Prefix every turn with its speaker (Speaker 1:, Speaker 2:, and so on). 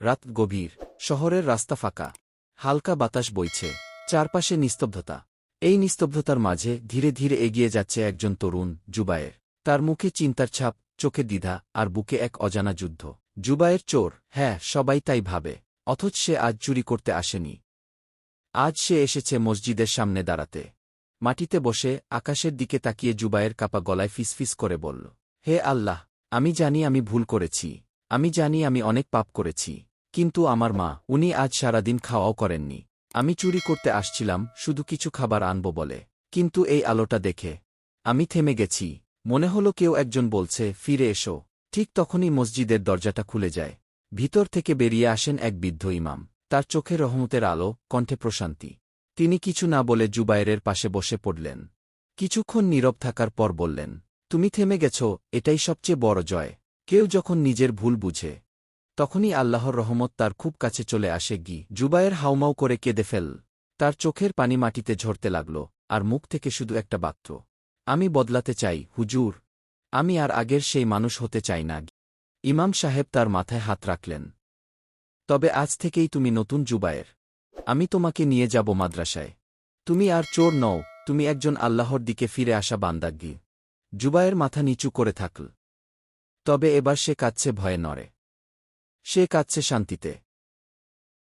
Speaker 1: রাত গভীর, শহরের রাস্তা ফাঁকা। হালকা বাতাস বইছে, চারপাশে নিস্তব্ধতা। এই নিস্তব্ধতার মাঝে ধীরে ধীরে এগিয়ে যাচ্ছে একজন তরুণ, জুবায়ের। তার মুখে চিন্তার ছাপ, চোখে দ্বিধা আর বুকে এক অজানা যুদ্ধ। জুবায়ের চোর হ্যাঁ সবাই তাই ভাবে, অথচ সে আজ চুরি করতে আসেনি। আজ সে এসেছে মসজিদের সামনে দাঁড়াতে। মাটিতে বসে আকাশের দিকে তাকিয়ে জুবায়ের কাপা গলায় ফিসফিস করে বলল, হে আল্লাহ, আমি জানি আমি ভুল করেছি। আমি জানি আমি অনেক পাপ করেছি। কিন্তু আমার মা, উনি আজ সারাদিন খাওয়াও করেননি। আমি চুরি করতে আসছিলাম, শুধু কিছু খাবার আনব বলে। কিন্তু এই আলোটা দেখে আমি থেমে গেছি। মনে হলো কেউ একজন বলছে, ফিরে এসো। ঠিক তখনই মসজিদের দরজাটা খুলে যায়। ভিতর থেকে বেরিয়ে আসেন এক বৃদ্ধ ইমাম। তার চোখে রহমতের আলো, কণ্ঠে প্রশান্তি। তিনি কিছু না বলে জুবায়েরের পাশে বসে পড়লেন। কিছুক্ষণ নীরব থাকার পর বললেন, তুমি থেমে গেছ, এটাই সবচেয়ে বড় জয়। কেউ যখন নিজের ভুল বুঝে তখনই আল্লাহর রহমত তার খুব কাছে চলে আসে গি। জুবায়ের হাউমাউ করে কেঁদে ফেল। তার চোখের পানি মাটিতে ঝরতে লাগল, আর মুখ থেকে শুধু একটা বাক্য, আমি বদলাতে চাই, হুজুর। আমি আর আগের সেই মানুষ হতে চাই না ইমাম সাহেব তার মাথায় হাত রাখলেন। তবে আজ থেকেই তুমি নতুন জুবায়ের। আমি তোমাকে নিয়ে যাব মাদ্রাসায়। তুমি আর চোর নও, তুমি একজন আল্লাহর দিকে ফিরে আসা বান্দাগ্গি জুবায়ের মাথা নিচু করে থাকল। তবে এবার সে কাঁদছে, ভয়ে নড়ে। সে কাচ্ছে শান্তিতে।